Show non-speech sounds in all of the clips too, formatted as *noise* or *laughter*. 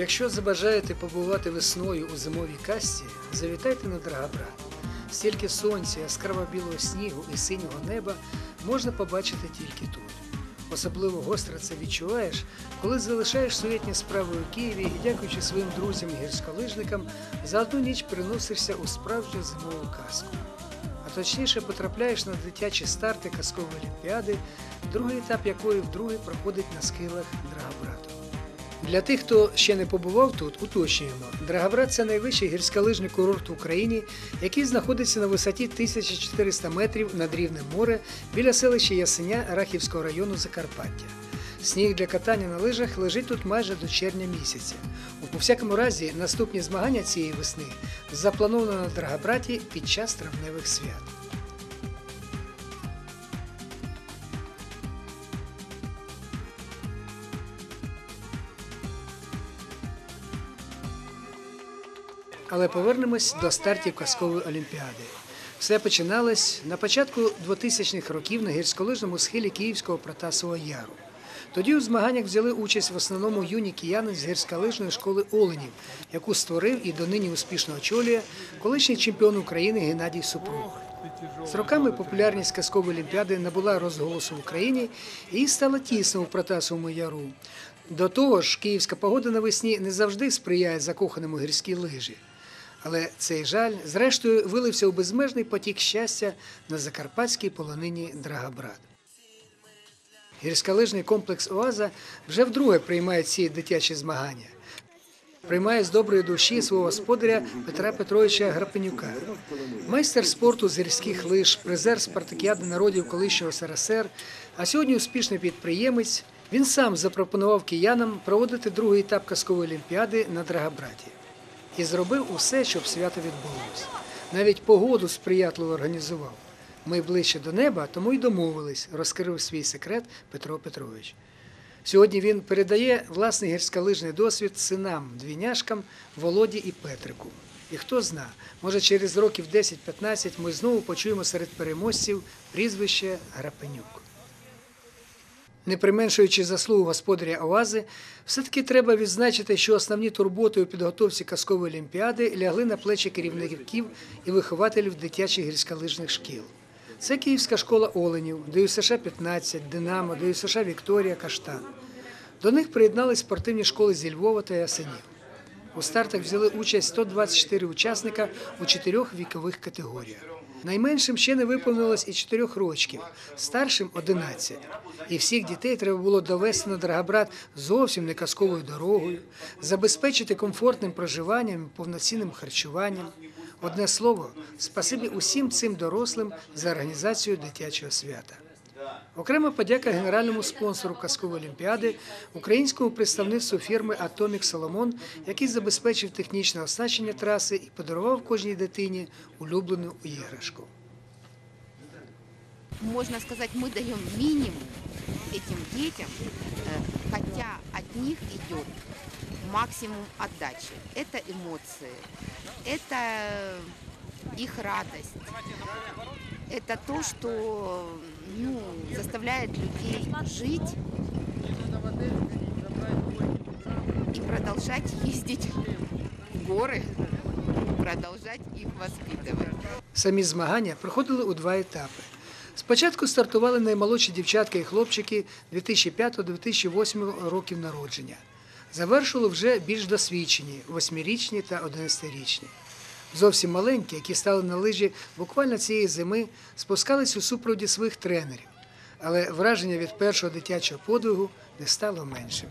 Якщо забажаєте побувати весною у зимовій касті, завітайте на Драгобрат. Стільки сонця, яскраво білого снігу і синього неба можна побачити тільки тут. Особливо гостро це відчуваєш, коли залишаєш суетні справи у Києві і, дякуючи своїм друзям і гірськолижникам, за одну ніч переносишся у справжню зимову казку. А точніше потрапляєш на дитячі старти казкової олімпіади, другий етап якої вдруге проходить на схилах Драгобрату. Для тих, хто ще не побував тут, уточнюємо. Драгобрат – це найвищий гірськолижний курорт в Україні, який знаходиться на висоті 1400 метрів над рівнем моря біля селища Ясеня Рахівського району Закарпаття. Сніг для катання на лижах лежить тут майже до червня місяця. У всякому разі, наступні змагання цієї весни заплановано на Драгобраті під час травневих свят. Але повернемось до стартів казкової олімпіади. Все починалось на початку 2000-х років на гірськолижному схилі Київського Протасового Яру. Тоді у змаганнях взяли участь в основному юні кияни з гірськолижної школи Оленів, яку створив і донині успішно очолює колишній чемпіон України Геннадій Супруг. З роками популярність казкової олімпіади набула розголосу в Україні і стала тісно у Протасовому яру. До того ж, київська погода навесні не завжди сприяє закоханому гірській лижі. Але цей жаль, зрештою, вилився у безмежний потік щастя на закарпатській полонині Драгобрат. Гірськолижний комплекс Оаза вже вдруге приймає ці дитячі змагання. Приймає з доброї душі свого господаря Петра Петровича Грапенюка. Майстер спорту з гірських лиж, призер спартакіади народів колишнього СРСР, а сьогодні успішний підприємець. Він сам запропонував киянам проводити другий етап казкової олімпіади на Драгобраті і зробив усе, щоб свято відбулося. Навіть погоду сприятливо організував. Ми ближче до неба, тому й домовились, розкрив свій секрет Петро Петрович. Сьогодні він передає власний гірськолижний досвід синам, двійняшкам Володі і Петрику. І хто зна, може через років 10-15 ми знову почуємо серед переможців прізвище Грапенюк. Не применшуючи заслугу господаря Оази, все-таки треба відзначити, що основні турботи у підготовці казкової олімпіади лягли на плечі керівників і вихователів дитячих гірськолижних шкіл. Це Київська школа Оленів, ДЮСШ 15, Динамо, ДЮСШ Вікторія, Каштан. До них приєднались спортивні школи зі Львова та Ясенів. У стартах взяли участь 124 учасника у чотирьох вікових категоріях. Найменшим ще не виповнилось і чотирьох рочків, старшим 11. І всіх дітей треба було довести на Драгобрат зовсім не казковою дорогою, забезпечити комфортним проживанням і повноцінним харчуванням. Одне слово, спасибі усім цим дорослим за організацію дитячого свята. Окрема подяка генеральному спонсору казкової олімпіади, українському представництву фірми Атомік Соломон, який забезпечив технічне оснащення траси і подарував кожній дитині улюблену іграшку. можно сказать, мы даем минимум этим детям, э, хотя от них идет максимум отдачи. Это эмоции, это их радость, это то, что ну, заставляет людей жить и продолжать ездить в горы, продолжать их воспитывать. Самі змагання проходили у два етапи. Спочатку стартували наймолодші дівчатка і хлопчики 2005-2008 років народження. Завершили вже більш досвідчені 8-річні та 11-річні. Зовсім маленькі, які стали на лижі буквально цієї зими, спускались у супроводі своїх тренерів. Але враження від першого дитячого подвигу не стало меншим.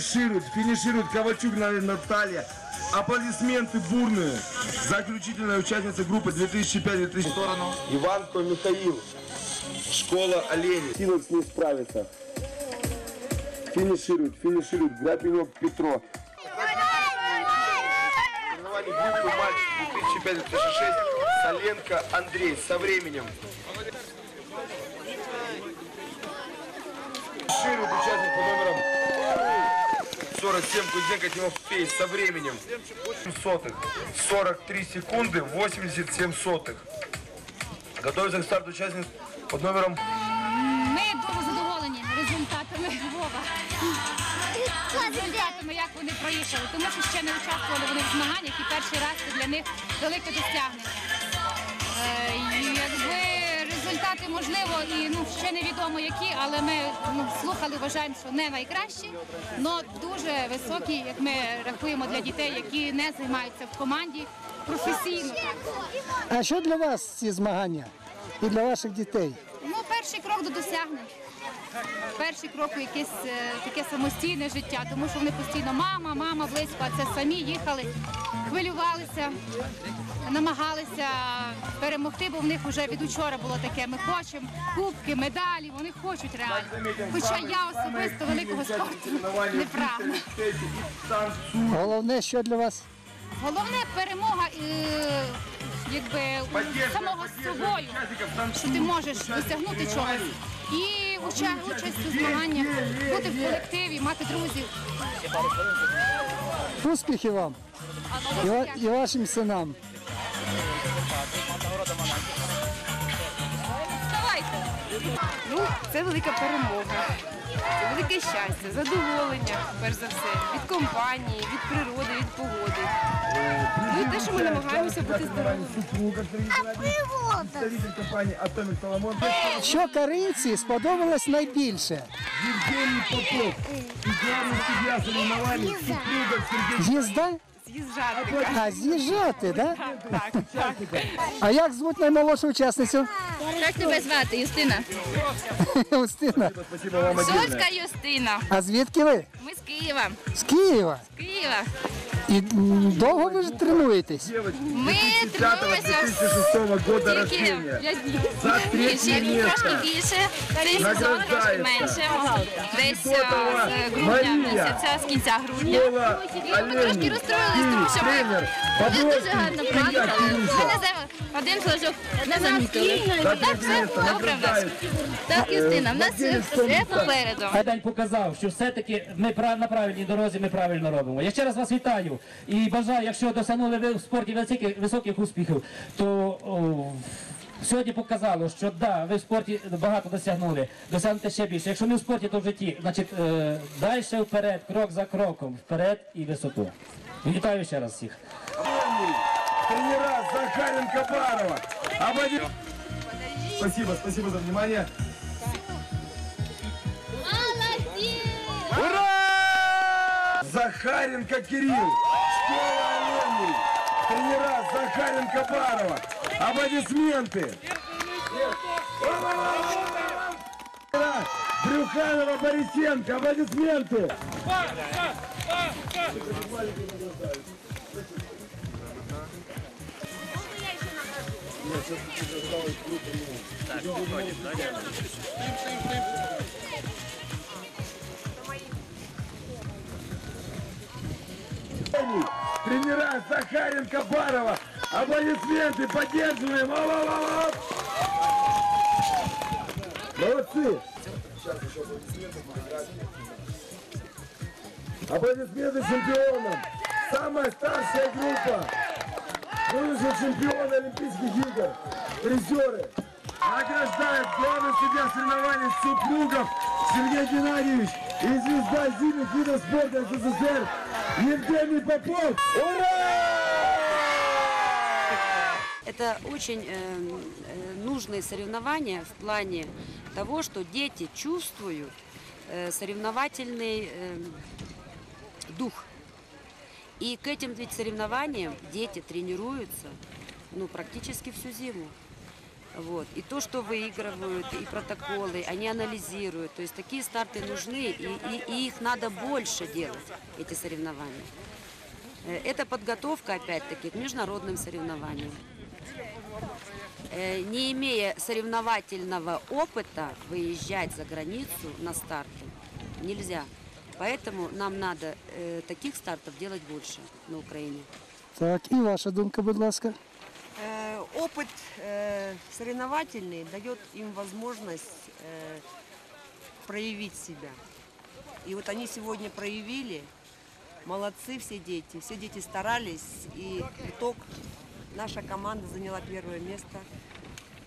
Финиширует, финиширует Ковальчук На- Наталья. Аплодисменты бурные. Заключительная участница группы 2005-2000 сторону. Иванко Михаил. Школа оленей. Силы с ней справится. Финиширует, финиширует. Грабинок Петро. группы мальчик 2005-2006 Соленко Андрей со временем. 47 Кузенко Тимофей со временем 8 сотых, 43 секунды 87 сотых. Готовится к старту участник под номером Ми дуже задоволені результатами Львова. Результатами, як вони проїхали, тому що ще не участвували вони в змаганнях і перший раз це для них велике досягнення. Результати можливо і ну ще невідомо які, але ми ну, слухали, вважаємо, що не найкращі, але дуже високі, як ми рахуємо для дітей, які не займаються в команді професійно. А що для вас ці змагання і для ваших дітей? Ну, перший крок до досягнень. Перший крок якесь е, таке самостійне життя, тому що вони постійно мама, мама близько, а це самі їхали, хвилювалися, намагалися перемогти, бо в них вже від учора було таке. Ми хочемо кубки, медалі, вони хочуть реально. Хоча я особисто великого спорту не прагну. Головне, що для вас? Головне перемога якби самого з собою, що ти можеш досягнути чогось. І уча- участь у змаганнях, бути в колективі, мати друзів. Успіхів вам і, ва- і вашим синам. Ну, це велика перемога, велике щастя, задоволення, перш за все, від компанії, від природи, від погоди. Ну і те, що ми намагаємося бути здоровими. представитель компании Atomic Solomon Що Каринці сподобалось найбільше? Евгений Попов и главный судья соревнований супруга Сергей Їзда? З'їжджати. А з'їжджати, да? А як звуть наймолодшу учасницю? Як тебе звати, Юстина? *laughs* Отдельное. Сольська Юстина. А звідки ви? Ми з Києва. З Києва. З Києва. І довго ви ж тренуєтесь? Ми 2005 тренуємося 2006 года тільки рождения. днів. За третє Ще місце. трошки більше, цей сезон трошки менше. Десь е, з грудня місяця, з кінця грудня. І ми трошки Олені. розстроїлись, тому що ми Тренер. Дуже гарно Ілля Ми не один флажок не замітили. Так, все добре в нас. Так, Юстина, в нас все попереду. Медаль показав, що все-таки ми пра- на правильній дорозі, ми правильно робимо. Я ще раз вас вітаю і бажаю, якщо досягнули ви в спорті високих, високих успіхів, то о, сьогодні показало, що да, ви в спорті багато досягнули, досягнете ще більше. Якщо не в спорті, то в житті. Значить, е, далі вперед, крок за кроком, вперед і висоту. Вітаю ще раз всіх. Тренера Захаренко Барова. Спасибо, спасибо за внимание. Захаренко Кирилл. Школа Оленей. Тренера Захаренко Барова. Аплодисменты. Тренера Брюханова Борисенко. Аплодисменты. Тренера Захаренко Барова. Аплодисменты, поддерживаем. Ва-ва-ва-ва. Молодцы. Аплодисменты чемпионам. Самая старшая группа. Будущие чемпионы Олимпийских игр. Призеры. Награждает главный судья соревнований супругов Сергей Геннадьевич и звезда зимних видов спорта СССР Евгений Попов. Ура! Это очень э, э, нужные соревнования в плане того, что дети чувствуют э, соревновательный э, дух. И к этим ведь соревнованиям дети тренируются ну, практически всю зиму. Вот. И то, что выигрывают, и протоколы, они анализируют. То есть такие старты нужны, и, и- и их надо больше делать, эти соревнования. Э, Это подготовка, опять-таки, к международным соревнованиям. Э, Не имея соревновательного опыта, выезжать за границу на старты нельзя. Поэтому нам надо э, таких стартов делать больше на Украине. Так, і ваша думка, будь ласка. Э, Опыт э, соревновательный дает им возможность э, проявить себя. И вот они сегодня проявили. Молодцы все дети. Все дети старались. И итог. Наша команда заняла первое место.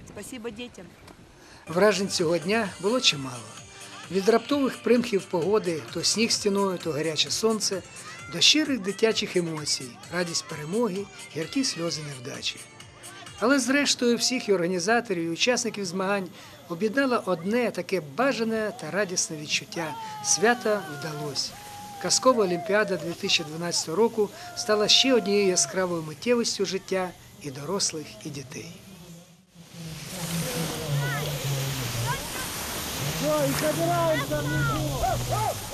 Спасибо детям. Вражень цього дня було чимало. Від раптових примхів погоди, то сніг стіною, то гаряче сонце, до щирих дитячих емоцій, радість перемоги, гіркі сльози невдачі. Але зрештою всіх і організаторів, і учасників змагань об'єднало одне таке бажане та радісне відчуття свята вдалося. Казкова Олімпіада 2012 року стала ще однією яскравою миттєвістю життя і дорослих, і дітей. Все, и собираемся внизу.